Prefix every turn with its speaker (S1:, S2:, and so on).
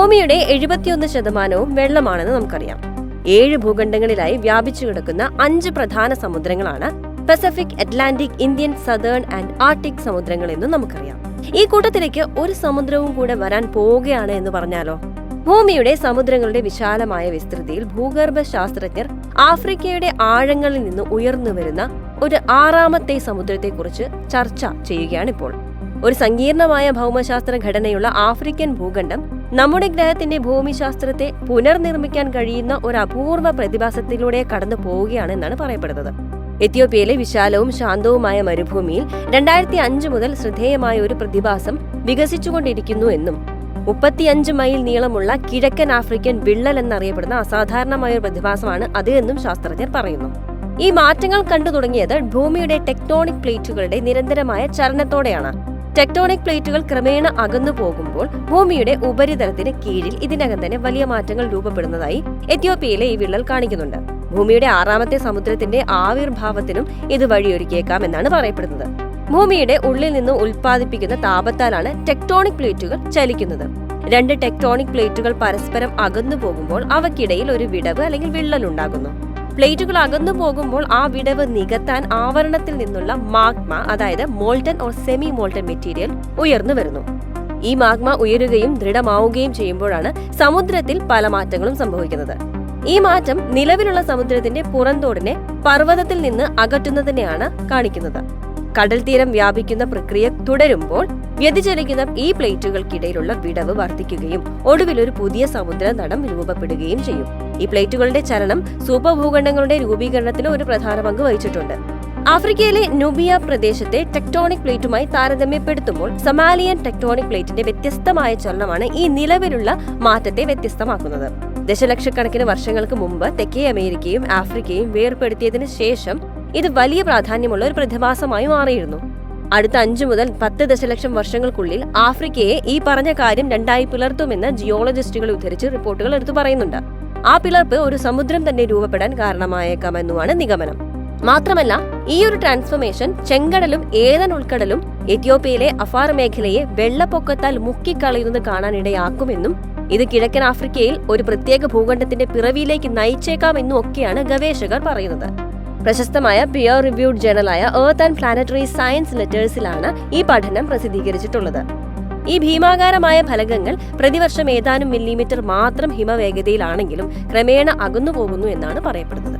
S1: ഭൂമിയുടെ എഴുപത്തിയൊന്ന് ശതമാനവും വെള്ളമാണെന്ന് നമുക്കറിയാം. ഏഴ് ഭൂഖണ്ഡങ്ങളിലായി വ്യാപിച്ചു കിടക്കുന്ന അഞ്ച് പ്രധാന സമുദ്രങ്ങളാണ് Pacific Atlantic Indian southern and Arctic സമുദ്രങ്ങൾ എന്നും നമുക്കറിയാം. ഈ കൂട്ടത്തിലേക്ക് ഒരു സമുദ്രവും കൂടെ വരാൻ പോവുകയാണ് എന്ന് പറഞ്ഞാലോ? ഭൂമിയുടെ സമുദ്രങ്ങളുടെ വിശാലമായ വിസ്തൃതിയിൽ ഭൂഗർഭ ശാസ്ത്രജ്ഞർ ആഫ്രിക്കയുടെ ആഴങ്ങളിൽ നിന്ന് ഉയർന്നു വരുന്ന ഒരു ആറാമത്തെ സമുദ്രത്തെക്കുറിച്ച് ചർച്ച ചെയ്യുകയാണിപ്പോൾ. ഒരു സങ്കീർണമായ ഭൗമശാസ്ത്ര ഘടനയുള്ള ആഫ്രിക്കൻ ഭൂഖണ്ഡം നമ്മുടെ ഗ്രഹത്തിന്റെ ഭൂമിശാസ്ത്രത്തെ പുനർനിർമ്മിക്കാൻ കഴിയുന്ന ഒരു അപൂർവ പ്രതിഭാസത്തിലൂടെ കടന്നു പോവുകയാണ് എന്നാണ് പറയപ്പെടുന്നത്. എത്യോപ്യയിലെ വിശാലവും ശാന്തവുമായ മരുഭൂമിയിൽ രണ്ടായിരത്തി അഞ്ച് മുതൽ ശ്രദ്ധേയമായ ഒരു പ്രതിഭാസം വികസിച്ചുകൊണ്ടിരിക്കുന്നു എന്നും മുപ്പത്തിയഞ്ച് മൈൽ നീളമുള്ള കിഴക്കൻ ആഫ്രിക്കൻ വിള്ളൽ എന്നറിയപ്പെടുന്ന അസാധാരണമായ ഒരു പ്രതിഭാസമാണ് അത് എന്നും ശാസ്ത്രജ്ഞർ പറയുന്നു. ഈ മാറ്റങ്ങൾ കണ്ടു തുടങ്ങിയത് ഭൂമിയുടെ ടെക്ടോണിക് പ്ലേറ്റുകളുടെ നിരന്തരമായ ചലനത്തോടെയാണ്. ടെക്ടോണിക് പ്ലേറ്റുകൾ ക്രമേണ അകന്നു പോകുമ്പോൾ ഭൂമിയുടെ ഉപരിതലത്തിന് കീഴിൽ ഇതിനകം തന്നെ വലിയ മാറ്റങ്ങൾ രൂപപ്പെടുന്നതായി എത്യോപ്യയിലെ ഈ വിള്ളൽ കാണിക്കുന്നുണ്ട്. ഭൂമിയുടെ ആറാമത്തെ സമുദ്രത്തിന്റെ ആവിർഭാവത്തിനും ഇത് വഴിയൊരുക്കിയേക്കാം എന്നാണ് പറയപ്പെടുന്നത്. ഭൂമിയുടെ ഉള്ളിൽ നിന്ന് ഉൽപ്പാദിപ്പിക്കുന്ന താപത്താലാണ് ടെക്ടോണിക് പ്ലേറ്റുകൾ ചലിക്കുന്നത്. രണ്ട് ടെക്ടോണിക് പ്ലേറ്റുകൾ പരസ്പരം അകന്നു പോകുമ്പോൾ അവക്കിടയിൽ ഒരു വിടവ് അല്ലെങ്കിൽ വിള്ളൽ ഉണ്ടാകുന്നു. പ്ലേറ്റുകൾ അകന്നു പോകുമ്പോൾ ആ വിടവ് നികത്താൻ ആവരണത്തിൽ നിന്നുള്ള മാഗ്മ അതായത് molten or semi molten material ഉയർന്നു വരുന്നു. ഈ മാഗ്മ ഉയരുകയും ദൃഢമാവുകയും ചെയ്യുമ്പോഴാണ് സമുദ്രത്തിൽ പല മാറ്റങ്ങളും സംഭവിക്കുന്നത്. ഈ മാറ്റം നിലവിലുള്ള സമുദ്രത്തിന്റെ പുറന്തോടിനെ പർവതത്തിൽ നിന്ന് അകറ്റുന്നതിനെയാണ് കാണിക്കുന്നത്. കടൽ തീരം വ്യാപിക്കുന്ന പ്രക്രിയ തുടരുമ്പോൾ വ്യതിചലിക്കുന്ന ഈ പ്ലേറ്റുകൾക്കിടയിലുള്ള വിടവ് വർദ്ധിക്കുകയും ഒടുവിൽ ഒരു പുതിയ സമുദ്ര നടം രൂപപ്പെടുകയും ചെയ്യും. ഈ പ്ലേറ്റുകളുടെ ചലനം സൂപ്പർ ഭൂഖണ്ഡങ്ങളുടെ രൂപീകരണത്തിന് ഒരു പ്രധാന പങ്ക് വഹിച്ചിട്ടുണ്ട്. ആഫ്രിക്കയിലെ നുബിയ പ്രദേശത്തെ ടെക്ടോണിക് പ്ലേറ്റുമായി താരതമ്യപ്പെടുത്തുമ്പോൾ സമാലിയൻ ടെക്ടോണിക് പ്ലേറ്റിന്റെ വ്യത്യസ്തമായ ചലനമാണ് ഈ നിലവിലുള്ള മാറ്റത്തെ വ്യത്യസ്തമാക്കുന്നത്. ദശലക്ഷക്കണക്കിന് വർഷങ്ങൾക്ക് മുമ്പ് തെക്കേ അമേരിക്കയും ആഫ്രിക്കയും വേർപെടുത്തിയതിനു ശേഷം ഇത് വലിയ പ്രാധാന്യമുള്ള ഒരു പ്രതിഭാസമായി മാറിയിരുന്നു. അടുത്ത അഞ്ചു മുതൽ പത്ത് ദശലക്ഷം വർഷങ്ങൾക്കുള്ളിൽ ആഫ്രിക്കയെ ഈ പറഞ്ഞ കാര്യം രണ്ടായി പിളർത്തുമെന്ന് ജിയോളജിസ്റ്റുകൾ ഉദ്ധരിച്ച് റിപ്പോർട്ടുകൾ എടുത്തു പറയുന്നുണ്ട്. ആ പിളർപ്പ് ഒരു സമുദ്രം തന്നെ രൂപപ്പെടാൻ കാരണമായേക്കാമെന്നുമാണ് നിഗമനം. മാത്രമല്ല ഈ ഒരു ട്രാൻസ്ഫോർമേഷൻ ചെങ്കടലും ഏതൻ ഉൾക്കടലും എത്യോപ്യയിലെ അഫാർ മേഖലയെ വെള്ളപ്പൊക്കത്താൽ മുക്കിക്കളയുന്നത് കാണാനിടയാക്കുമെന്നും ഇത് കിഴക്കൻ ആഫ്രിക്കയിൽ ഒരു പ്രത്യേക ഭൂഖണ്ഡത്തിന്റെ പിറവിയിലേക്ക് നയിച്ചേക്കാമെന്നും ഒക്കെയാണ് ഗവേഷകർ പറയുന്നത്. പ്രശസ്തമായ പിയർ റിവ്യൂഡ് ജേണലായ എർത്ത് ആൻഡ് പ്ലാനറ്ററി സയൻസ് ലെറ്റേഴ്സിലാണ് ഈ പഠനം പ്രസിദ്ധീകരിച്ചിട്ടുള്ളത്. ഈ ഭീമാകാരമായ ഫലകങ്ങൾ പ്രതിവർഷം ഏതാനും മില്ലിമീറ്റർ മാത്രം ഹിമവേഗതയിലാണെങ്കിലും ക്രമേണ അകന്നു പോകുന്നു എന്നാണ് പറയപ്പെടുന്നത്.